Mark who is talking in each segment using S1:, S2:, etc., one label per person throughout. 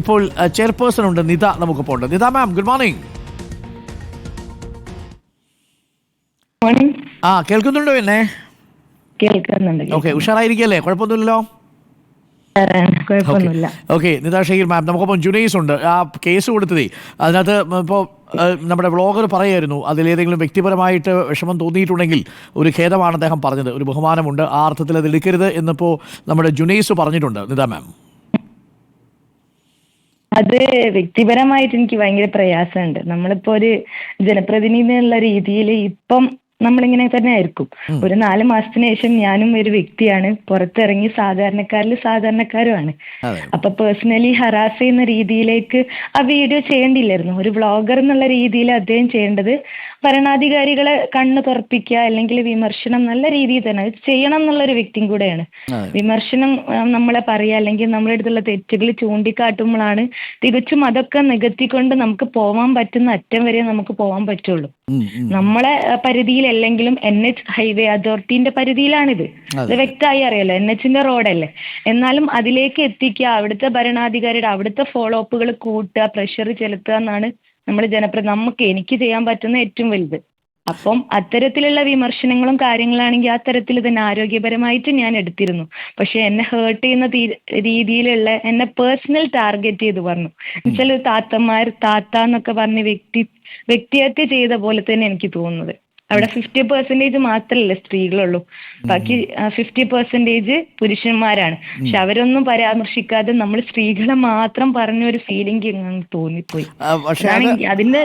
S1: ഇപ്പോൾ ചെയർപേഴ്സൺ ഉണ്ട് നിത നമുക്കിപ്പോൾ ഉണ്ട്. നിത മാം ഗുഡ് മോർണിംഗ് ആ കേൾക്കുന്നുണ്ടോ എന്നെ?
S2: കേൾക്കുന്നുണ്ട്
S1: ഓക്കെ ഉഷാറായിരിക്കല്ലേ? കുഴപ്പമൊന്നുമില്ലല്ലോ? ഓക്കെ നിത ഷഹീർ മാം നമുക്കൊപ്പം ജുനൈസ് ഉണ്ട്. ആ കേസ് കൊടുത്തതേ. അതിനകത്ത് ഇപ്പോൾ നമ്മുടെ വ്ളോഗർ പറയായിരുന്നു അതിലേതെങ്കിലും വ്യക്തിപരമായിട്ട് വിഷമം തോന്നിയിട്ടുണ്ടെങ്കിൽ ഒരു ഖേദമാണ് അദ്ദേഹം പറഞ്ഞത്. ഒരു ബഹുമാനമുണ്ട്. ആ അർത്ഥത്തിൽ അത് എടുക്കരുത് എന്നിപ്പോൾ നമ്മുടെ ജുനൈസ് പറഞ്ഞിട്ടുണ്ട്. നിത മാം
S2: അത് വ്യക്തിപരമായിട്ട് എനിക്ക് ഭയങ്കര പ്രയാസമുണ്ട്. നമ്മളിപ്പോ ഒരു ജനപ്രതിനിധി എന്നുള്ള രീതിയിൽ ഇപ്പം നമ്മളിങ്ങനെ തന്നെ ആയിരിക്കും. ഒരു നാല് മാസത്തിന് ശേഷം ഞാനും ഒരു വ്യക്തിയാണ്. പുറത്തിറങ്ങി സാധാരണക്കാരിൽ സാധാരണക്കാരുമാണ്. അപ്പൊ പേഴ്സണലി ഹറാസ് ചെയ്യുന്ന രീതിയിലേക്ക് ആ വീഡിയോ ചെയ്യേണ്ടില്ലായിരുന്നു. ഒരു വ്ളോഗർ എന്നുള്ള രീതിയിൽ അദ്ദേഹം ചെയ്യേണ്ടത്. ഭരണാധികാരികളെ കണ്ണു തുറപ്പിക്കുക അല്ലെങ്കിൽ വിമർശനം നല്ല രീതിയിൽ തന്നെ അത് ചെയ്യണം എന്നുള്ള ഒരു വ്യക്തിയും കൂടെയാണ് വിമർശനം നമ്മളെ പറയുക അല്ലെങ്കിൽ നമ്മുടെ അടുത്തുള്ള തെറ്റുകൾ ചൂണ്ടിക്കാട്ടുമ്പോഴാണ് തികച്ചും അതൊക്കെ നികത്തിക്കൊണ്ട് നമുക്ക് പോവാൻ പറ്റുന്ന അറ്റം വരെ നമുക്ക് പോവാൻ പറ്റുള്ളൂ. നമ്മളെ പരിധിയിൽ പരിധിയിലല്ലെങ്കിലും എൻ എച്ച് ഹൈവേ അതോറിറ്റിന്റെ പരിധിയിലാണിത്. അത്. വ്യക്തമായി അറിയാലോ എൻ എച്ചിന്റെ റോഡല്ലേ. എന്നാലും അതിലേക്ക് എത്തിക്കുക അവിടുത്തെ ഭരണാധികാരിയുടെ അവിടുത്തെ ഫോളോ അപ്പുകൾ കൂട്ടുക പ്രഷർ ചെലുത്തുക എന്നാണ് നമ്മൾ ജനപ്രതി നമുക്ക് എനിക്ക് ചെയ്യാൻ പറ്റുന്ന ഏറ്റവും വലുത്. അപ്പം അത്തരത്തിലുള്ള വിമർശനങ്ങളും കാര്യങ്ങളാണെങ്കിൽ ആ തരത്തിൽ തന്നെ ആരോഗ്യപരമായിട്ട് ഞാൻ എടുത്തിരുന്നു. പക്ഷെ എന്നെ ഹേർട്ട് ചെയ്യുന്ന രീതിയിലുള്ള എന്നെ പേഴ്സണൽ ടാർഗറ്റ് ചെയ്ത് പറഞ്ഞു. എന്നുവെച്ചാൽ താത്തമാർ താത്ത എന്നൊക്കെ പറഞ്ഞ് വ്യക്തി വ്യക്തിഹത്യ ചെയ്ത പോലെ തന്നെ എനിക്ക് തോന്നുന്നത്. അവിടെ ഫിഫ്റ്റി പെർസെന്റേജ് മാത്രമല്ല സ്ത്രീകളുള്ളൂ. ബാക്കി ഫിഫ്റ്റി പെർസെന്റേജ് പുരുഷന്മാരാണ്. പക്ഷെ അവരൊന്നും പരാമർശിക്കാതെ നമ്മൾ സ്ത്രീകളെ മാത്രം പറഞ്ഞ ഒരു ഫീലിംഗ് തോന്നിപ്പോയി. അതിന്റെ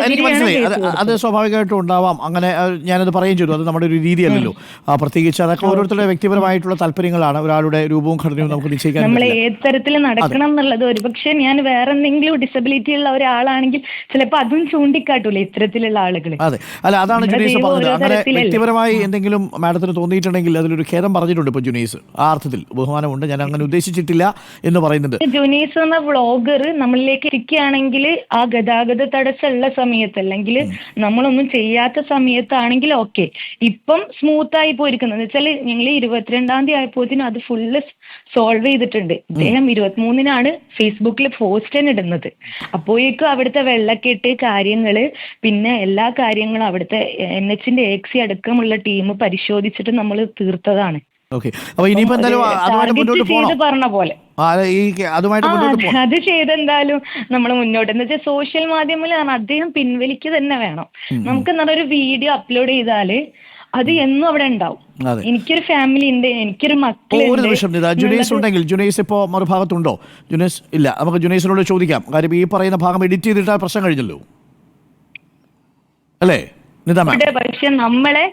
S1: അത്. സ്വാഭാവികമായിട്ടും ഉണ്ടാവാം. അങ്ങനെ ഞാനത് പറയുകയും ചെയ്തു. അത് നമ്മുടെ ഒരു രീതിയല്ലല്ലോ. പ്രത്യേകിച്ച് അതൊക്കെ ഓരോരുത്തരുടെ വ്യക്തിപരമായിട്ടുള്ള താല്പര്യങ്ങളാണ്. ഒരാളുടെ രൂപവും ഘടനയും നമുക്ക് നിശ്ചയിക്കാൻ
S2: നമ്മൾ. ഏത് തരത്തിൽ നടക്കണം എന്നുള്ളത് ഒരുപക്ഷെ ഞാൻ വേറെ എന്തെങ്കിലും ഡിസബിലിറ്റി ഉള്ള ഒരാളാണെങ്കിൽ ചിലപ്പോ അതും ചൂണ്ടിക്കാട്ടൂല ഇത്തരത്തിലുള്ള ആളുകൾ
S1: അതെ. അല്ല അതാണ്
S2: ജുഡീസ്
S1: പറഞ്ഞത്. അങ്ങനെ? വ്യക്തിപരമായി എന്തെങ്കിലും മാഡത്തിന് തോന്നിയിട്ടുണ്ടെങ്കിൽ അതിലൊരു ഖേദം പറഞ്ഞിട്ടുണ്ട് ഇപ്പൊ ജുനീസ്. ആ അർത്ഥത്തിൽ ബഹുമാനമുണ്ട്. ഞാൻ അങ്ങനെ ഉദ്ദേശിച്ചിട്ടില്ല എന്ന് പറയുന്നുണ്ട്
S2: ജുനീസ് എന്ന വ്ളോഗർ നമ്മളിലേക്ക് ഇരിക്കുകയാണെങ്കിൽ ആ ഗതാഗത തടസ്സമുള്ള സമയത്ത് അല്ലെങ്കിൽ നമ്മളൊന്നും ചെയ്യാത്ത സമയത്താണെങ്കിൽ ഓക്കെ. ഇപ്പം സ്മൂത്ത് ആയി പോയിരിക്കുന്നത് വെച്ചാൽ ഞങ്ങൾ ഇരുപത്തിരണ്ടാം തീയതി ആയപ്പോഴത്തേനും അത് ഫുള്ള് സോൾവ് ചെയ്തിട്ടുണ്ട്. ഇദ്ദേഹം ഇരുപത്തിമൂന്നിനാണ് ഫേസ്ബുക്കിൽ പോസ്റ്റ് തന്നെ ഇടുന്നത്. അപ്പോഴേക്കും അവിടുത്തെ വെള്ളക്കെട്ട് കാര്യങ്ങൾ പിന്നെ എല്ലാ കാര്യങ്ങളും അവിടുത്തെ എൻ എച്ചിന്റെ എക്സി അടക്കമുള്ള ടീം പരിശോധിച്ചിട്ട് നമ്മൾ തീർത്തതാണ്. പറഞ്ഞ പോലെ. അത് ചെയ്തെന്തായാലും നമ്മൾ മുന്നോട്ട്. എന്ന് വെച്ചാൽ സോഷ്യൽ മാധ്യമങ്ങളിൽ അദ്ദേഹം പിൻവലിക്കുക തന്നെ വേണം. നമുക്ക് ഒരു വീഡിയോ അപ്ലോഡ് ചെയ്താൽ അത് എന്നും അവിടെ ഉണ്ടാവും. എനിക്കൊരു ഫാമിലി ഉണ്ട് എനിക്കൊരു
S1: ഒരു നിമിഷം ജുനൈസ് ഉണ്ടെങ്കിൽ ജുനൈസ് ഇപ്പോ മറുഭാഗത്തുണ്ടോ? ജുനൈസ് ഇല്ല. നമുക്ക് ജുനൈസിനോട് ചോദിക്കാം. കാര്യം ഈ പറയുന്ന ഭാഗം എഡിറ്റ് ചെയ്തിട്ട് പ്രശ്നം കഴിഞ്ഞല്ലോ. അല്ലേ?
S2: പക്ഷെ നമ്മളെ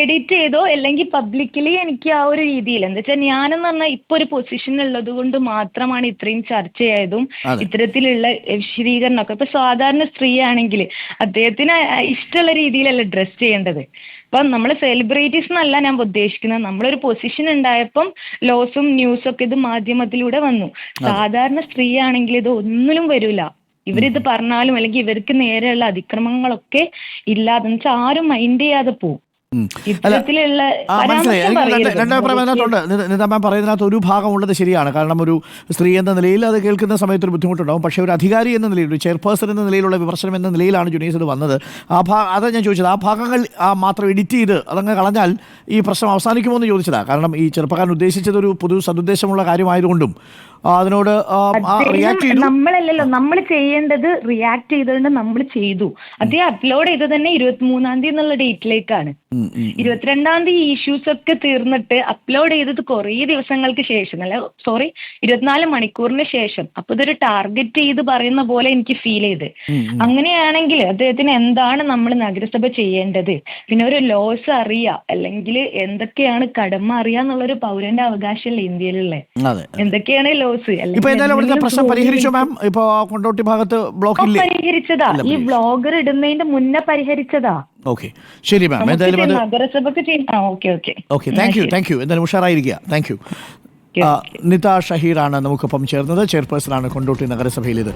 S2: എഡിറ്റ് ചെയ്തോ അല്ലെങ്കിൽ പബ്ലിക്കലി എനിക്ക് ആ ഒരു രീതിയിൽ എന്താ വെച്ചാൽ ഞാനെന്ന് പറഞ്ഞാൽ ഇപ്പൊ ഒരു പൊസിഷൻ ഉള്ളത് കൊണ്ട് മാത്രമാണ് ഇത്രയും ചർച്ചയായതും ഇത്തരത്തിലുള്ള വിശദീകരണമൊക്കെ. ഇപ്പൊ സാധാരണ സ്ത്രീ ആണെങ്കിൽ അദ്ദേഹത്തിന് ഇഷ്ടമുള്ള രീതിയിലല്ല ഡ്രസ് ചെയ്യേണ്ടത്. അപ്പം നമ്മൾ സെലിബ്രിറ്റീസ് എന്നല്ല ഞാൻ ഉദ്ദേശിക്കുന്നത്. നമ്മളൊരു പൊസിഷൻ ഉണ്ടായപ്പം ലോസും ന്യൂസും ഒക്കെ ഇത് മാധ്യമത്തിലൂടെ വന്നു. സാധാരണ സ്ത്രീ ആണെങ്കിൽ ഇത് ഒന്നിനും വരൂല. ഇവരിത് പറഞ്ഞാലും അല്ലെങ്കിൽ ഇവർക്ക് നേരെയുള്ള അതിക്രമങ്ങളൊക്കെ ഇല്ലാതെ എന്ന് വെച്ചാൽ ആരും മൈൻഡ് ചെയ്യാതെ
S1: ആ മനസ്സിലായി
S2: പരാമർശം
S1: എനിക്ക് രണ്ട്
S2: പറയരുത്.
S1: രണ്ട് അഭിപ്രായം അതിനകത്തുണ്ട്. നിത- നിത പറയുന്നതിനകത്ത് ഒരു ഭാഗം ഉള്ളത് ശരിയാണ്. കാരണം ഒരു സ്ത്രീ എന്ന നിലയിൽ അത് കേൾക്കുന്ന സമയത്ത് ഒരു ബുദ്ധിമുട്ടുണ്ടാവും. പക്ഷേ ഒരു അധികാരി എന്ന നിലയിൽ ഒരു ചെയർപേഴ്സൺ എന്ന നിലയിലുള്ള വിമർശനം എന്ന നിലയിലാണ് ജുനീസ് ഇത് വന്നത്. ആ ഭാ അതാ ഞാൻ ചോദിച്ചത്. ആ ഭാഗങ്ങൾ ആ മാത്രം എഡിറ്റ് ചെയ്ത് അതങ്ങ് കളഞ്ഞാൽ ഈ പ്രശ്നം അവസാനിക്കുമോ എന്ന് ചോദിച്ചതാണ് കാരണം ഈ ചെറുപ്പക്കാരൻ ഉദ്ദേശിച്ചത് ഒരു പൊതു സതുദ്ദേശമുള്ള കാര്യമായതുകൊണ്ടും അതിനോട്
S2: നമ്മളല്ലല്ലോ. നമ്മൾ ചെയ്യേണ്ടത് റിയാക്ട് ചെയ്തുകൊണ്ട് നമ്മൾ ചെയ്തു. അദ്ദേഹം അപ്ലോഡ് ചെയ്തത് തന്നെ ഇരുപത്തിമൂന്നാം തീയതി എന്നുള്ള ഡേറ്റിലേക്കാണ്. ഇരുപത്തിരണ്ടാം തീയതി ഇഷ്യൂസ് ഒക്കെ തീർന്നിട്ട് അപ്ലോഡ് ചെയ്തത് കുറേ ദിവസങ്ങൾക്ക് ശേഷം അല്ല സോറി ഇരുപത്തിനാല് മണിക്കൂറിന് ശേഷം. അപ്പൊ ഇതൊരു ടാർഗറ്റ് ചെയ്ത് പറയുന്ന പോലെ എനിക്ക് ഫീൽ ചെയ്ത്. അങ്ങനെയാണെങ്കിൽ അദ്ദേഹത്തിന് എന്താണ് നമ്മൾ നഗരസഭ ചെയ്യേണ്ടത്? പിന്നെ ഒരു ലോസ് അറിയാ അല്ലെങ്കിൽ എന്തൊക്കെയാണ് കടമ അറിയാന്നുള്ളൊരു പൗരന്റെ അവകാശമല്ലേ ഇന്ത്യയിലുള്ള?
S1: അതെ
S2: എന്തൊക്കെയാണ് ലോസ് പരിഹരിച്ചതാ. ഈ ബ്ലോഗർ ഇടുന്നതിന്റെ മുന്നേ പരിഹരിച്ചതാ.
S1: ഓക്കെ ശരി മാം എന്തായാലും അത്
S2: okay
S1: thank you thank you എന്തായാലും ഉഷാറായിരിക്കുക. താങ്ക് യു നിത ഷഹീറാണ് നമുക്കൊപ്പം ചേർന്നത്. ചെയർപേഴ്സണാണ് കൊണ്ടോട്ടി നഗരസഭയിലേത്.